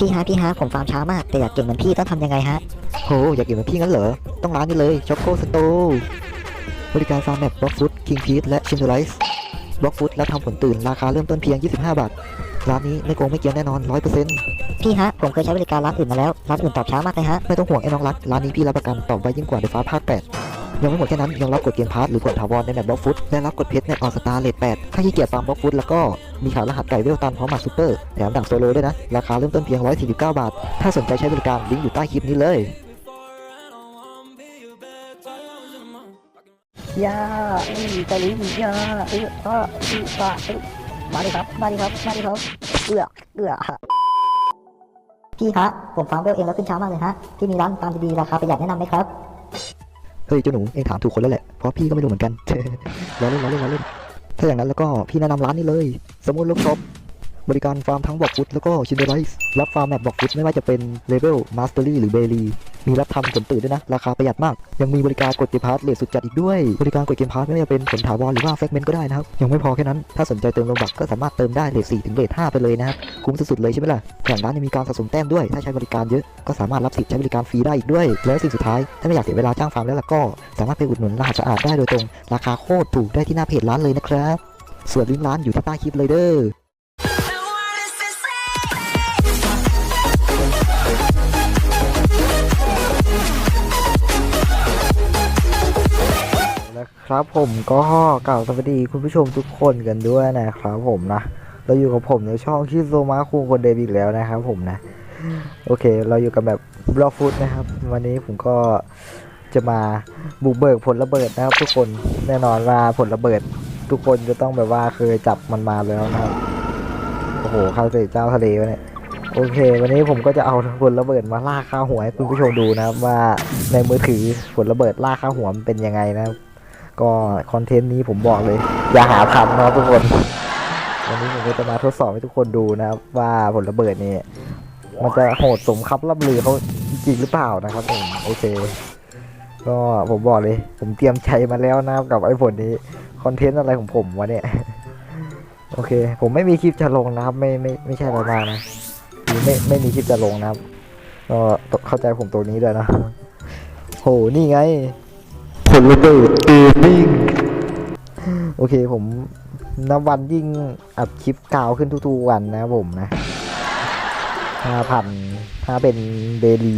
พี่ฮะพี่ฮะผมฟาร์มช้ามากแต่อยากเก่งเหมือนพี่ต้องทำยังไงฮะโหอยากกินเหมือนพี่งั้นเหรอต้องร้านนี้เลยช็อกโกสโตบริการฟาร์มแบบบล็อกฟุตคิงพีทและชินทูไรส์บล็อกฟุตและทำผลตื่นราคาเริ่มต้นเพียง 25 บาทร้านนี้ไม่โกงไม่เกียนแน่นอน100%พี่ฮะผมเคยใช้บริการร้านอื่นมาแล้วร้านอื่นตอบช้ามากเลยฮะไม่ต้องห่วงไอ้น้องรักร้านนี้พี่รับประกันตอบไวยิ่งกว่าเดฟ้าภาค8ยังไม่หมดแค่นั้นยังรับกดเกมพาร์ทหรือกดถาวรในแบบบล็อกฟุตและรับกดเพชรในออสตาร์เลท8ถ้าขี้เกียจฟาร์มบล็อกฟุตแล้วก็ มีขายรหัสไก่เวลตันพร้อมหมัดซูเปอร์แถมดังโซโลด้วยนะ ราคาเริ่มต้นเพียง 149 บาท ถ้าสนใจใช้บริการลิงก์อยู่ใต้คลิปนี้เลยยาอีตะลิงยาเออเอออีปะเออมาดิครับ มาดิครับ มาดิครับเอือเอือพี่ฮะผมฟาร์มเวลเองแล้วขึ้นช้ามากเลยฮะ พี่มีร้านฟาร์มดีๆราคาประหยัดแนะนำไหมครับ เฮ้ยเจ้าหนูเองถามถูกคนแล้วแหละ เพราะพี่ก็ไม่รู้เหมือนกันล้อเล่นล้อเล่นล้อเล่น ถ้าอย่างนั้นแล้วก็พี่แนะนำร้านนี้เลย สมุนลูกช็อปบริการฟาร์มทั้งบอกฟุตแล้วก็ชินเดอร์ไรส์รับฟาร์มแบบบอกฟุตไม่ว่าจะเป็นเลเวลมาสเตอรี่หรือเบลี มีรับทำผลตื่นด้วยนะ ราคาประหยัดมาก ยังมีบริการกดเกมพาร์ทเลทสุดจัดอีกด้วย บริการกดเกมพาร์ทไม่ว่าจะเป็นผลถาวรหรือว่าแฟกเมนต์ก็ได้นะครับ ยังไม่พอแค่นั้น ถ้าสนใจเติมโลบักก็สามารถเติมได้เลท4ถึงเลท5ไปเลยนะครับ คุ้มสุดๆเลยใช่ไหมล่ะแถมร้านยังมีการสะสมแต้มด้วย ถ้าใช้บริการเยอะก็สามารถรับสิทธิ์ใช้บริการฟรีได้อีกด้วย และสิ่งสุดท้าย ถ้าไม่อยากเสียเวลาจ้างฟาร์มแล้วล่ะก็ สามารถไปอุดหนุนรหัสสะอาดได้โดยตรง ราคาโคตรถูกได้ที่หน้าเพจร้านเลยนะครับส่วนลิงก์ร้านอยู่ที่ใต้คลิปเลยเด้อ ครับผมก็กล่าวสวัสดีคุณผู้ชมทุกคนกันด้วยนะครับผมนะ เราอยู่กับผมในช่องคิโซมาคุงคนเดวิดแล้วนะครับผมนะ โอเค เราอยู่กับแบบบล็อกฟุตนะครับ วันนี้ผมก็จะมาบุกเบิกผลระเบิดนะครับ ทุกคนแน่นอนว่าผลระเบิด ทุกคนจะต้องแบบว่าเคยจับมันมาแล้วนะครับโอ้โหข้าวเสเจ้าทะเลวะเนี่ยโอเค วันนี้ผมก็จะเอาผลระเบิดมาล่าข้าหัวให้คุณผู้ชมดูนะครับว่าในมือถือผลระเบิดล่าข้าหัวมันเป็นยังไงนะครับ ก็คอนเทนต์นี้ผมบอกเลย อย่าหาทำนะครับทุกคน วันนี้ผมก็จะมาทดสอบให้ทุกคนดูนะครับ ว่าผลระเบิดนี่มันจะโหดสมคำล่ำลือเขาจริงหรือเปล่านะครับผมโอเค ก็ผมบอกเลย ผมเตรียมใจมาแล้วนะครับกับไอ้ผลนี้คอนเทนต์อะไรของผมวะเนี่ยโอเค ผมไม่มีคลิปจะลงนะครับ ไม่ไม่ไม่ใช่อะไรมากนะคือไม่ไม่มีคลิปจะลงนะครับก็เข้าใจผมตัวนี้ด้วยนะโหนี่ไง ผลระเบิดเกมมิ่งโอเคผมนับวันยิ่งอัดคลิปกาวขึ้นทุกๆวันนะผมนะห้าพันถ้าเป็นเดลี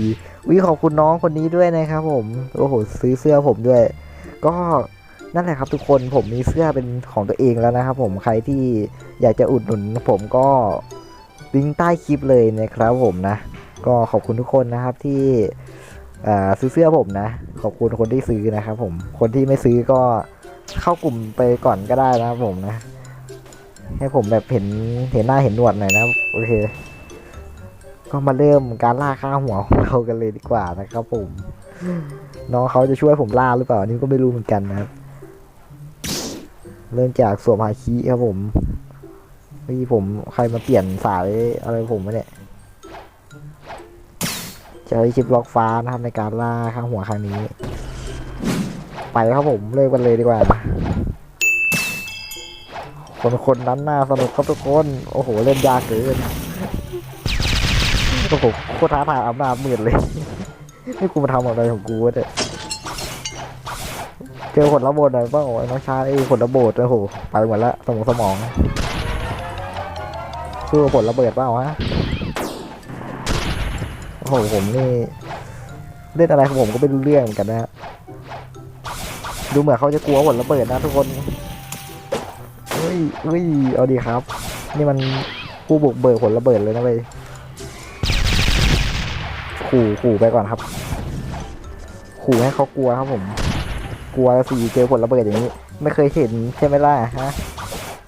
วิขอบคุณน้องคนนี้ด้วยนะครับผม โอ้โห ซื้อเสื้อผมด้วย ก็นั่นแหละครับทุกคนผมมีเสื้อเป็นของตัวเองแล้วนะครับผมใครที่อยากจะอุดหนุนผมก็ลิงก์ใต้คลิปเลยนะครับผมนะ ก็ขอบคุณทุกคนนะครับที่ ซื้อเสื้อผมนะ ขอบคุณคนที่ซื้อนะครับผม คนที่ไม่ซื้อก็เข้ากลุ่มไปก่อนก็ได้นะครับผมนะ ให้ผมแบบเห็นเห็นหน้าเห็นหนวดหน่อยนะโอเค ก็มาเริ่มการล่าค่าหัวของเรากันเลยดีกว่านะครับผม น้องเขาจะช่วยผมล่าหรือเปล่านี่ก็ไม่รู้เหมือนกันนะครับ เริ่มจากสวมฮาคิครับผมพี่ผมใครมาเปลี่ยนสายอะไรผมวะเนี่ย ใช้ชิปล็อกฟ้านะครับในการล่าข้างหัวครั้งนี้ ไปครับผมเลิกกันเลยดีกว่า คนคนนั้นน่าสนุกครับทุกคน โอ้โหเล่นยากเกินโอ้โหโคตรท้าทายอำนาจมืดเลยนี่กูมาทำอะไรของกูวะเนี่ยเจอผลระเบิดหน่อยป่าไอ้น้องชายไอ้ผลระเบิดโอ้โหไปหมดละสมองสมองสู้กับผลระเบิดเปล่าฮะ โอ้โหผมนี่เล่นอะไรของผมก็ไม่รู้เรื่องเหมือนกันนะฮะดูเหมือนเขาจะกลัวผลระเบิดนะทุกคนเฮ้ยเฮ้ยเอาดีครับ นี่มันผู้บุกเบิกผลระเบิดเลยนะเว้ยขู่ขู่ไปก่อนครับ ขู่ให้เขากลัวครับผม กลัวสิเจอผลระเบิดอย่างนี้ ไม่เคยเห็นใช่ไหมล่ะฮะ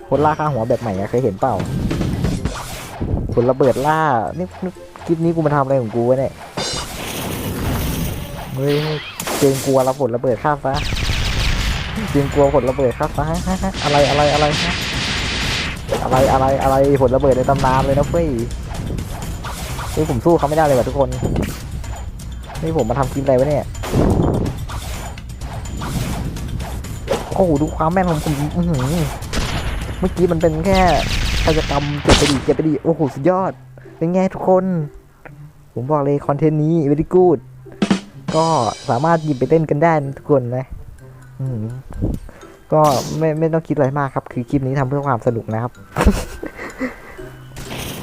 คนล่าข้างหัวแบบใหม่เคยเห็นเปล่าผลระเบิดล่านี่ คลิปนี้กูมาทำอะไรของกูวะเนี่ยเฮ้ยเกรงกลัวระผลระเบิดข้ามซะเกรงกลัวผลระเบิดข้ามซะอะไรอะไรอะไรอะไรอะไรอะไรผลระเบิดในตำนานเลยนะเฟ้ยเฮ้ยผมสู้เขาไม่ได้เลยว่ะทุกคนนี่ผมมาทำคลิปอะไรวะเนี่ยโอ้โหดูความแม่นของผมอือหือเมื่อกี้มันเป็นแค่กิจกรรมเก็บไปดีเก็บไปดีโอ้โหสุดยอด เป็นไงทุกคน ผมบอกเลยคอนเทนต์นี้ very good ก็สามารถหยิบไปเล่นกันได้ทุกคนนะก็ไม่ไม่ต้องคิดอะไรมากครับ คือคลิปนี้ทำเพื่อความสนุกนะครับ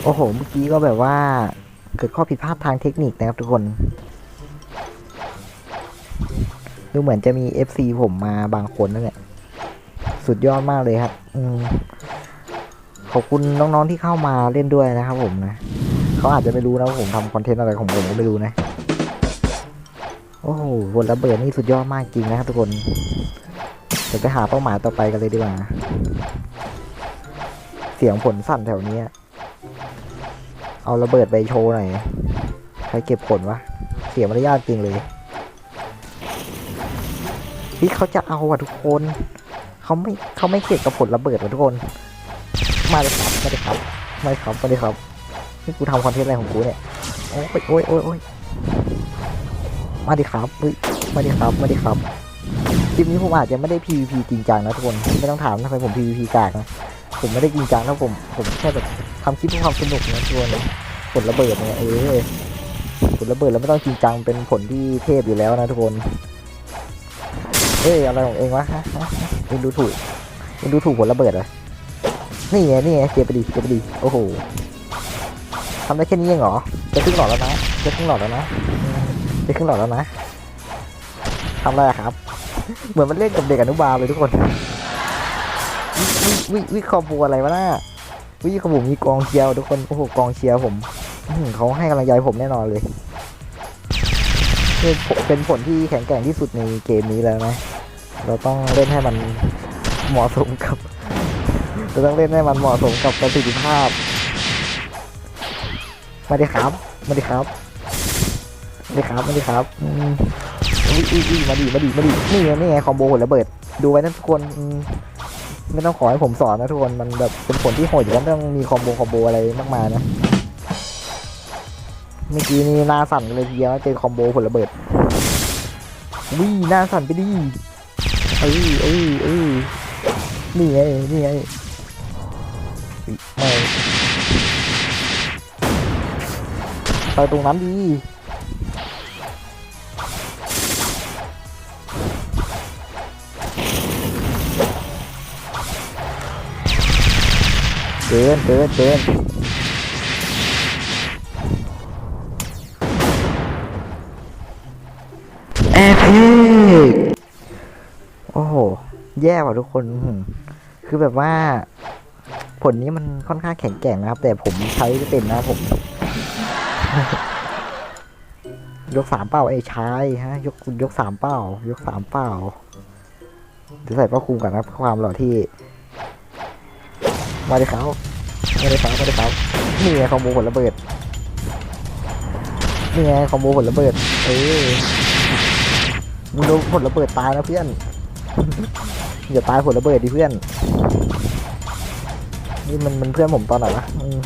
โอ้โห เมื่อกี้ก็แบบว่า เกิดข้อผิดพลาดทางเทคนิคนะครับทุกคน ดูเหมือนจะมี FC ผมมาบางคนนั่นแหละ สุดยอดมากเลยครับ อืมขอบคุณน้องๆที่เข้ามาเล่นด้วยนะครับผมนะ เขาอาจจะไม่รู้นะว่าผมทำคอนเทนต์อะไรของผมก็ไม่รู้นะ โอ้โหบนระเบิดนี่สุดยอดมากจริงนะครับทุกคนเดี๋ยวไปหาเป้าหมายต่อไปกันเลยดีกว่า เสียงผลสั่นแถวนี้ เอาระเบิดไปโชว์หน่อย ใครเก็บผลวะ เสียมารยาทจริงเลยพี่เขาจะเอาอะทุกคน เขาไม่เขาไม่เข็ดกับผลระเบิดอะทุกคน มาเลยครับ มาเลยครับ มาเลยครับ มาเลยครับ นี่กูทำคอนเทนต์อะไรของกูเนี่ย โอ้ยโอ้ยโอ้ยโอ้ยมาดิครับเฮ้ยมาดิครับมาดิครับ คลิปนี้ผมอาจจะไม่ได้ PVP จริงจังนะทุกคน ไม่ต้องถามทำไมผม PVP กากนะ ผมไม่ได้จริงจังนะผม ผมแค่แบบทำคลิปเพื่อความสนุกนะทุกคนผลระเบิดเนี่ยเออผลระเบิดแล้วไม่ต้องจริงจัง เป็นผลที่เทพอยู่แล้วนะทุกคน เอ้ยอะไรของเองวะฮะฮะเองดูถูกเองดูถูกผลระเบิดเหรอนี่ไงนี่ไงเจ็บไปดีเจ็บไปดีโอ้โหำได้แค่นี้เองเหรอ จะครึ่งหลอดแล้วนะ จะครึ่งหลอดแล้วนะ จะครึ่งหลอดแล้วนะทำอะไรอะครับ เหมือนมันเล่นกับเด็กอนุบาลเลยทุกคน วิวิวิวิคอมโบอะไรวะน่าวิของผมมีกองเชียร์ทุกคน โอ้โห กองเชียร์ผมเขาให้กำลังใจผมแน่นอนเลยเป็นเป็นผลที่แข็งแกร่งที่สุดในเกมนี้แล้วนะ เราต้องเล่นให้มันเหมาะสมกับ เราต้องเล่นให้มันเหมาะสมกับประสิทธิภาพ มาดิครับ มาดิครับมาดิครับมาดิครับอืมอุ้ยอุ้ยอุ้ยมาดิมาดิมาดินี่ไงนี่ไงคอมโบผลระเบิด ดูไว้นะทุกคนอืมไม่ต้องขอให้ผมสอนนะทุกคน มันแบบเป็นผลที่โหดอยู่แล้วต้องมีคอมโบคอมโบอะไรมากมายนะ เมื่อกี้นี่หน้าสั่นเลยทีเดียวเจอคอมโบผลระเบิดวิ่หน้าสั่นไปดิเอ้ยเอ้ยเอ้ยนี่ไง นี่ไงไม่ ไปตรงนั้นดีเกินเกินเกินแอร์เพกโอ้โห แย่ว่ะทุกคน คือแบบว่า ผลนี้มันค่อนข้างแข็งแกร่งนะครับ แต่ผมใช้ไม่เป็นนะครับผม ยกสามเป้าไอ้ชายฮะ ยกยกสามเป้ายกสามเป้าเดี๋ยวใส่ป้าคุมก่อนนะความหล่อที่ มาเลยเขามาเลยเขามาเลยเขานี่ไงคอมโบผลระเบิดนี่ไงคอมโบผลระเบิด เออมึงโดนผลระเบิดตายนะเพื่อนอย่าตายผลระเบิดดิเพื่อน นี่มันมันเพื่อนผมตอนไหนวะอืม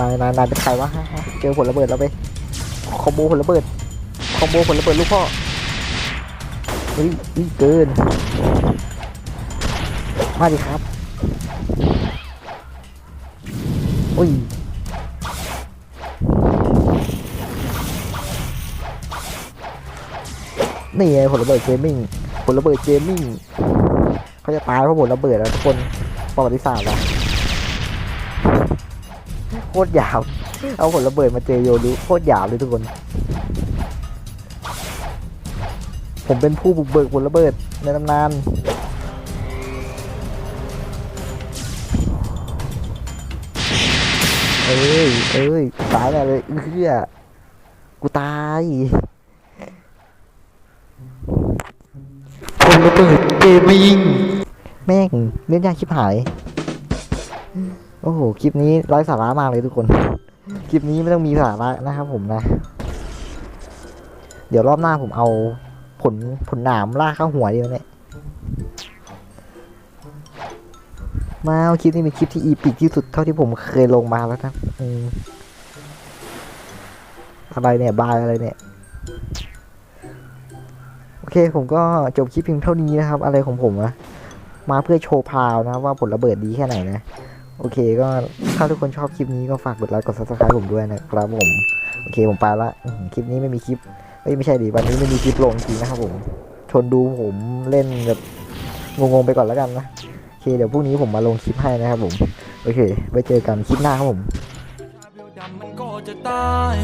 นายนายนายเป็นใครวะฮะฮะเจอผลระเบิดแล้วไปคอมโบผลระเบิดคอมโบผลระเบิดลูกพ่อเฮ้ยเฮ้ยเกินมาดิครับอุ้ยนี่ไงผลระเบิดเกมมิ่งผลระเบิดเกมมิ่งเขาจะตายเพราะผลระเบิดแล้วทุกคนประวัติศาสตร์แล้ว ตรหยาบเอาผลระเบิดมาเจอโยรุโคตรหยาบเลยทุกคน ผมเป็นผู้บุกเบิกผลระเบิดในตำนานเอ้ย เอ้ย ตายแน่เลยเอื้อกูตายคนระเบิดเกมไม่ยิง แม่งเล่นยากชิบหาย โอ้โห คลิปนี้ไร้สาระมากเลยทุกคน คลิปนี้ไม่ต้องมีสาระนะครับผมนะ เดี๋ยวรอบหน้าผมเอาผลผลหนามล่ากเข้าหัวดีไหมเนี่ยมาเอาคลิปนี้เป็นคลิปที่อีพิกที่สุดเท่าที่ผมเคยลงมาแล้วนะอืมอะไรเนี่ยบายอะไรเนี่ยโอเคผมก็จบคลิปเพียงเท่านี้นะครับ อะไรของผมอะมาเพื่อโชว์พราวนะว่าผลระเบิดดีแค่ไหนนะ โอเคก็ถ้าทุกคนชอบคลิปนี้ก็ฝากกดไลค์กด subscribe ผมด้วยนะครับผม โอเคผมไปละคลิปนี้ไม่มีคลิปไม่ใช่ดิวันนี้ไม่มีคลิปลงจริงนะครับผมทนดูผมเล่นแบบงงๆไปก่อนแล้วกันนะโอเคเดี๋ยวพรุ่งนี้ผมมาลงคลิปให้นะครับผม โอเคไว้เจอกันคลิปหน้าครับผมมันก็จะตาย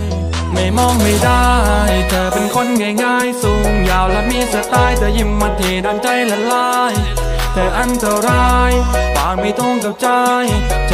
ไม่มองไม่ได้เธอเป็นคนง่ายๆ สูงยาวและมีสไตล์เธอยิ้มมาทีดันใจละลาย แต่อันตรายปากไม่ตรงกับใจโจ